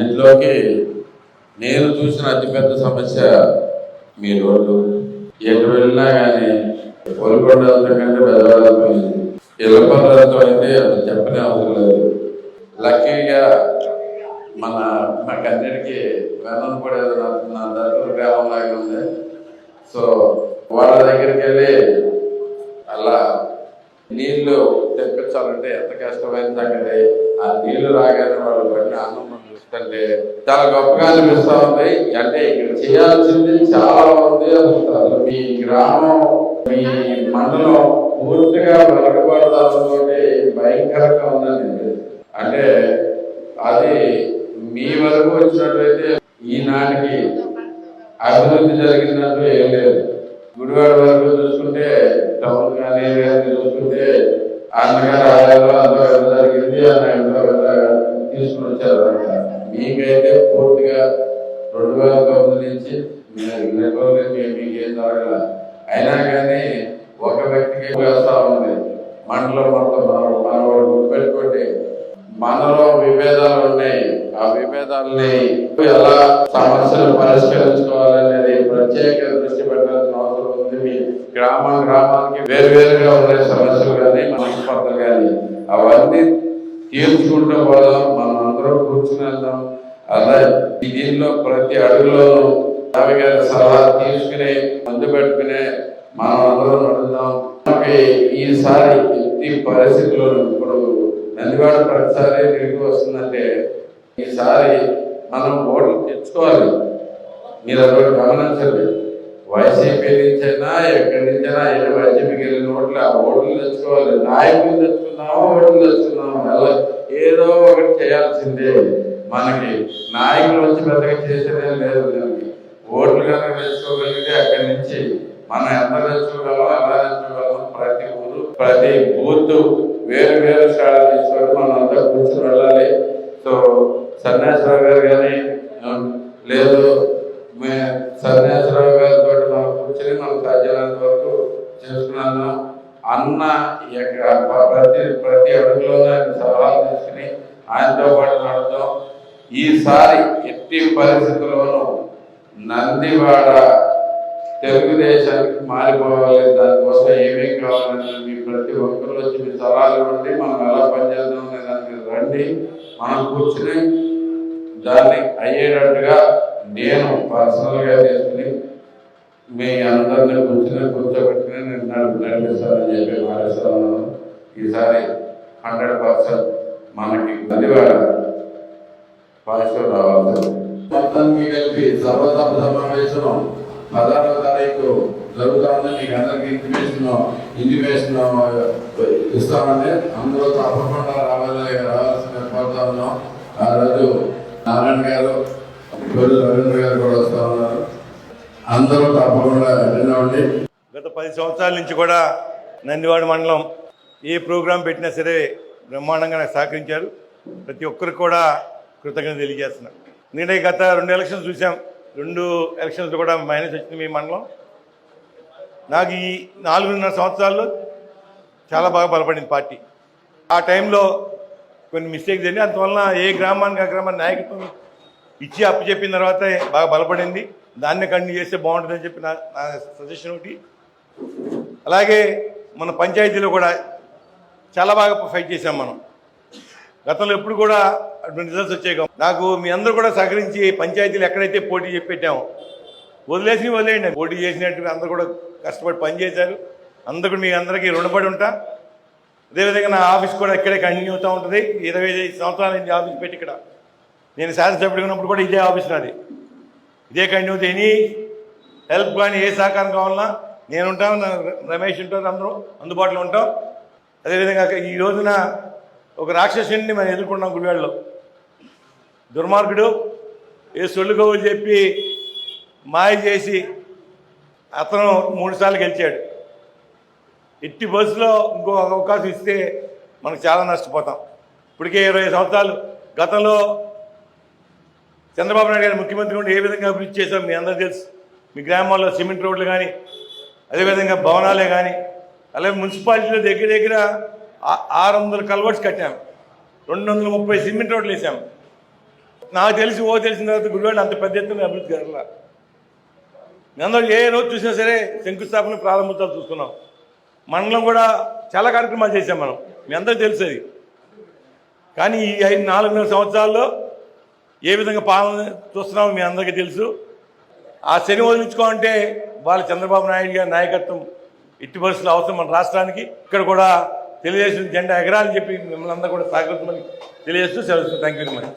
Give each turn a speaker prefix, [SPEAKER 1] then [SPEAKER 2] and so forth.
[SPEAKER 1] ఇందులోకి నేను చూసిన అతిపెద్ద సమస్య మీ రోడ్లు ఎటు వెళ్ళినా కానీ పొలికొండ కంటే పెద్దవాళ్ళపోయింది ఎల్లపల్లతో అయితే అది చెప్పనే అవసరం లేదు. లక్కీగా మన మాకన్నిటికీ వెన్నం కూడా నా దగ్గర గ్రామం లాగా ఉంది. సో వాళ్ళ దగ్గరికి వెళ్ళి అలా నీళ్ళు తెప్పించాలంటే ఎంత కష్టమైన సంగతి? ఆ నీళ్ళు రాగానే వాళ్ళు పడిన ఆనందం చూస్తుంటే చాలా గొప్పగా అనిపిస్తూ ఉంది. అంటే ఇక్కడ చేయాల్సింది చాలా ఉంది అసలు మీ గ్రామం మీ మండలం పూర్తిగా వెనకబడతాతో భయంకరంగా ఉందండి అంటే అది మీ వరకు వచ్చినట్లయితే ఈనాటికి అభివృద్ధి జరిగినట్లు ఏం లేదు. గుడివాడ వరకు చూసుకుంటే టౌన్ కానీ ఏరియాని చూసుకుంటే అన్నగారు అంతా ఎంత జరిగింది అన్న ఎంత తీసుకుని వచ్చారు మీకైతే పూర్తిగా రెండు వేల తొమ్మిది నుంచి మీరు నెలకొల్పి జరగల అయినా కానీ ఒక వ్యక్తికి వ్యవస్థ ఉంది మండలం మొత్తం మన మన గుర్తుపెట్టుకోండి మనలో విభేదాలు ఉన్నాయి. ఆ విభేదాలని ఎలా సమస్యలు పరిష్కరించుకోవాలనేది ప్రత్యేక దృష్టి పెట్టాల్సి గ్రామం గ్రామానికి వేరు వేరుగా ఉండే సమస్యలు కానీ మనస్పర్ధలు కానీ అవన్నీ తీర్చుకుంటూ పోదాం. మనం అందరం కూర్చుని వెళ్దాం. అలా దీనిలో ప్రతి అడుగులో రావి గారి సలహా తీసుకుని మందు పెట్టుకుని మనం అందరం నడుద్దాం. మనకి ఈసారి ఎట్టి పరిస్థితుల్లో ఇప్పుడు నందివాడ ప్రతిసారి తిరిగి వస్తుందంటే ఈసారి మనం ఓట్లు తెచ్చుకోవాలి. మీరు అదొకటి గమనించలేదు వైసీపీ నుంచైనా ఎక్కడి నుంచైనా ఏ వైసీపీకి వెళ్ళిన ఓట్లు ఆ ఓట్లు తెచ్చుకోవాలి. నాయకులు తెచ్చుకున్నామో ఓట్లు తెచ్చుకున్నాము? అలా ఏదో ఒకటి చేయాల్సిందే. మనకి నాయకులు వచ్చి పెద్దగా చేసేదే లేదు దానికి ఓట్లు కనుక తెచ్చుకోగలిగితే అక్కడి నుంచి మనం ఎంత తెచ్చుకోగలం ఎలా తెచ్చుకోగలం ప్రతి ఊరు ప్రతి బూత్ వేరు వేరు స్టార్ట్ తీసుకొని మనం అంతా కూర్చొని వెళ్ళాలి. సో సన్యాసరావు గారు కానీ లేదు మే సన్యాసరావు గారితో మనం కూర్చొని మనం సాధ్యమైనంత వరకు చేసుకున్నాను అన్న ఎక్క- ప్రతి ప్రతి అడుగులోనూ ఆయన పెట్టుకుని ఆయనతో పాటు నడుద్దాం ఈసారి ఎట్టి పరిస్థితుల్లోనూ నందివాడ తెలుగుదేశానికి మారిపోవాలి. దానికోసం ఏమేం కావాలని మీ ప్రతి ఒక్కరు వచ్చి మీ సలహాలు ఇవ్వండి. మనం ఎలా పనిచేద్దాం అనే దాని మీద రండి. మనం కూర్చుని దాన్ని అయ్యేటట్టుగా నేను పర్సనల్గా చేసుకుని తీసుకుని మీ అందరిని కూర్చుని కూర్చోబెట్టుకుని నేను నడిపిస్తానని చెప్పి మారేస్తా ఉన్నాను. ఈసారి హండ్రెడ్ పర్సెంట్ మనకి నందివాడ పాజిటివ్ రావాలి మొత్తానికి కలిపి సర్వసభ సమావేశం పదహారవ తారీఖు జరుగుతామని మీకు అందరికి ఇంటిమేషన్ ఇంటిమేషన్ ఇస్తామని అందరూ తప్పకుండా రావాలి రావాల్సిన కోరుతా ఉన్నాం. ఆ రోజు నారాయణ గారు గొర్రె రవీంద్ర గారు కూడా వస్తా ఉన్నారు. అందరూ తప్పకుండా అవ్వండి.
[SPEAKER 2] గత పది సంవత్సరాల నుంచి కూడా నందివాడ మండలం ఏ ప్రోగ్రాం పెట్టినా సరే బ్రహ్మాండంగా నాకు సహకరించారు. ప్రతి ఒక్కరు కూడా కృతజ్ఞత తెలియజేస్తున్నాను నేనే గత రెండు ఎలక్షన్స్ చూసాం రెండు ఎలక్షన్స్ కూడా మైనస్ వచ్చింది మీ మండలం. నాకు ఈ నాలుగున్నర సంవత్సరాల్లో చాలా బాగా బలపడింది పార్టీ. ఆ టైంలో కొన్ని మిస్టేక్స్ జరిగి అందువలన ఏ గ్రామానికి ఆ గ్రామానికి నాయకత్వం ఇచ్చి అప్పు చెప్పిన తర్వాత బాగా బలపడింది. దాన్ని కంటిన్యూ చేస్తే బాగుంటుందని చెప్పి నా నా సజెషన్ ఒకటి. అలాగే మన పంచాయతీలో కూడా చాలా బాగా ఫైట్ చేసాం మనం. గతంలో ఎప్పుడు కూడా అటువంటి రిజల్ట్స్ వచ్చాయి నాకు మీ అందరూ కూడా సహకరించి పంచాయతీలు ఎక్కడైతే పోటీ చెప్పి వదిలేసి వదిలేయండి. పోటీ చేసినట్టు అందరూ కూడా కష్టపడి పనిచేశారు అందుకు మీ అందరికీ రుణపడి ఉంటా. అదేవిధంగా నా ఆఫీస్ కూడా ఇక్కడే కంటిన్యూ అవుతూ ఉంటుంది. ఇరవై ఐదు సంవత్సరాల నుంచి ఆఫీస్ పెట్టి ఇక్కడ. నేను శాసనసభ్యుడిగా ఉన్నప్పుడు కూడా ఇదే ఆఫీస్ నాది. ఇదే కంటిన్యూ అవుతాయి ఎనీ హెల్ప్ కానీ ఏ సహకారం కావాలన్నా నేను ఉంటాను రమేష్ ఉంటారు అందరూ అందుబాటులో ఉంటాం. అదేవిధంగా ఈ రోజున ఒక రాక్షసుని మనం ఎదుర్కొన్నాం గుడివాడలో. దుర్మార్గుడు ఏ సొల్లు చెప్పి మాయ చేసి అతను మూడు సార్లు గెలిచాడు. ఎట్టి బస్సులో ఇంకో అవకాశం ఇస్తే మనకు చాలా నష్టపోతాం. ఇప్పటికే ఇరవై సంవత్సరాలు. గతంలో చంద్రబాబు నాయుడు గారు ముఖ్యమంత్రి ఉండి ఏ విధంగా అభివృద్ధి చేశాం మీ అందరూ తెలుసు. మీ గ్రామాల్లో సిమెంట్ రోడ్లు కానీ అదేవిధంగా భవనాలే కానీ అలాగే మున్సిపాలిటీలో దగ్గర దగ్గర ఆరు వందల కల్వర్ట్స్ కట్టాం. రెండు వందల ముప్పై సిమెంట్ రోడ్లు వేసాం. నాకు తెలిసి ఓ తెలిసిన తర్వాత గుడివాడ అంత పెద్ద ఎత్తున అభివృద్ధి జరగల. మీ అందరూ ఏ రోజు చూసినా సరే శంకుస్థాపన ప్రారంభోత్సవాలు చూసుకున్నాం. మండలం కూడా చాలా కార్యక్రమాలు చేసాం మనం. మీ అందరూ తెలుసు అది. కానీ ఈ ఐదు నాలుగున్నర సంవత్సరాల్లో ఏ విధంగా పాలన చూస్తున్నామో మీ అందరికీ తెలుసు. ఆ శని వదిలించుకోవాలంటే వాళ్ళ చంద్రబాబు నాయుడు గారి నాయకత్వం ఇట్టి పరిస్థితులు అవసరం మన రాష్ట్రానికి. ఇక్కడ కూడా తెలియజేసిన జెండా ఎగరాలని చెప్పి మిమ్మల్ని అందరూ కూడా సహకరించమని తెలియజేస్తూ సెలవు థ్యాంక్ యూ వెరీ మచ్